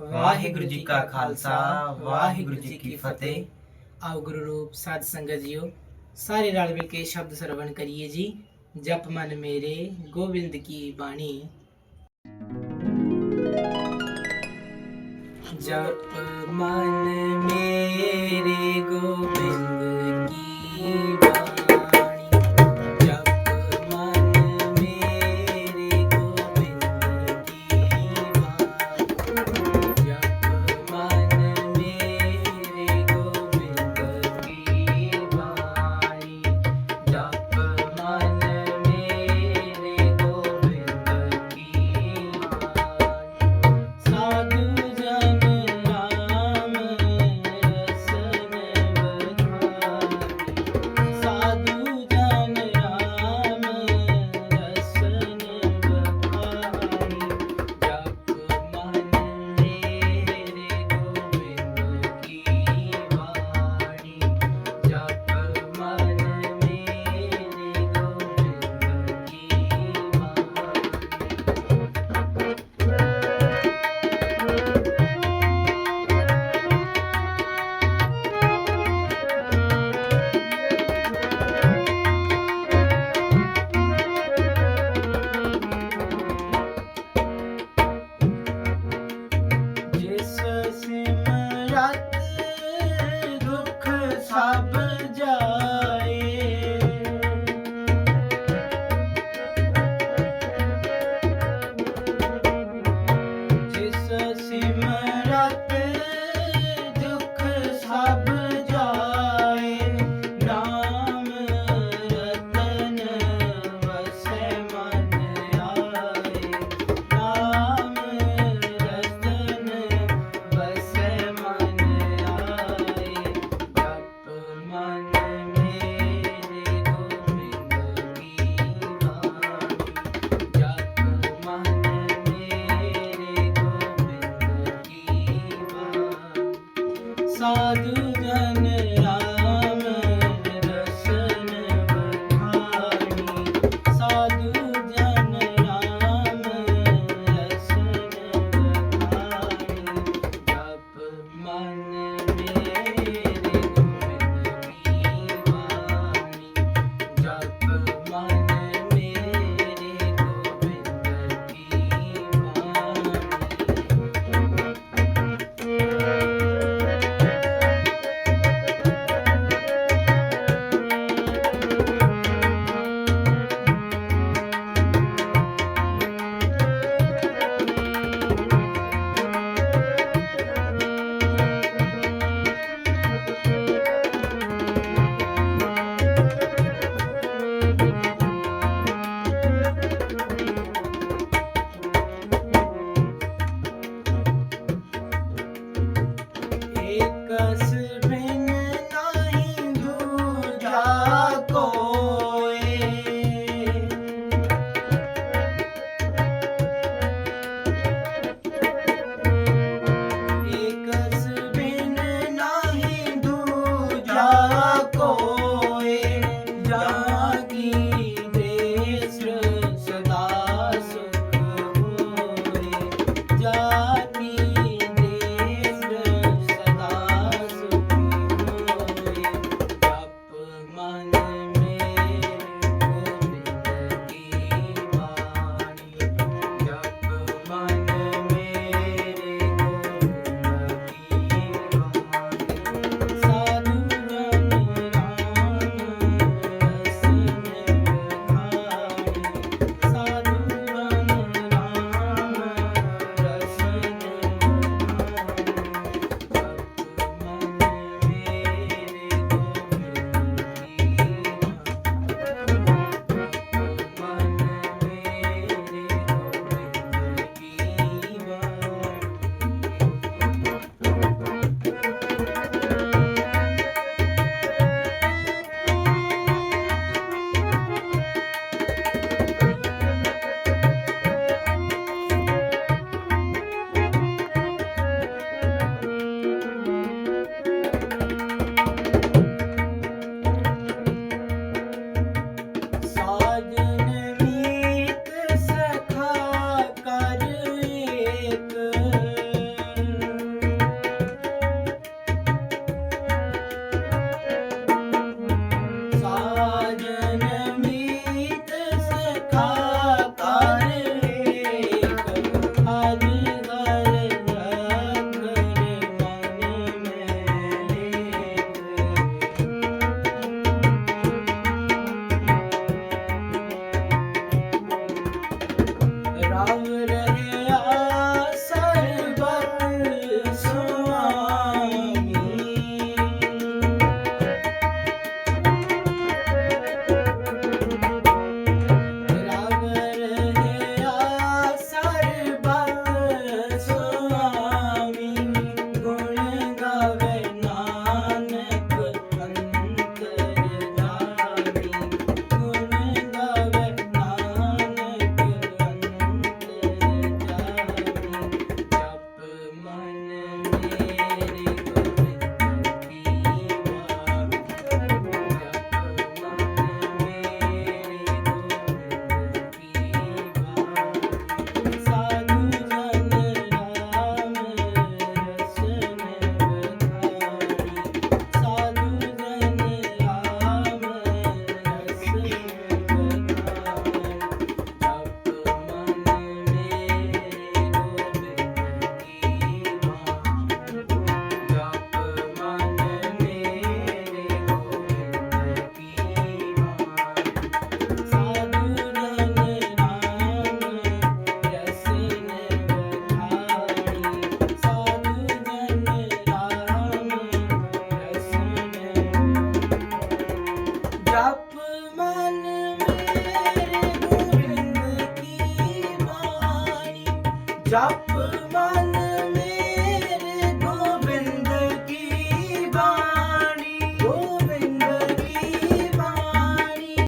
ਵਾਹਿਗੁਰੂ ਜੀ ਕਾ ਖਾਲਸਾ, ਵਾਹਿਗੁਰੂ ਜੀ ਕੀ ਫਤਿਹ। ਆਓ ਗੁਰੂ ਰੂਪ ਸਾਧ ਸੰਗਤ ਜੀਓ, ਸਾਰੇ ਰਲ ਮਿਲ ਕੇ ਸ਼ਬਦ ਸਰਵਣ ਕਰੀਏ ਜੀ। ਜਪ ਮਨ ਮੇਰੇ, ਗੋਬਿੰਦ ਕੀ ਬਾਣੀ। ਜਪ ਮਨ ਮੇਰੇ সব job.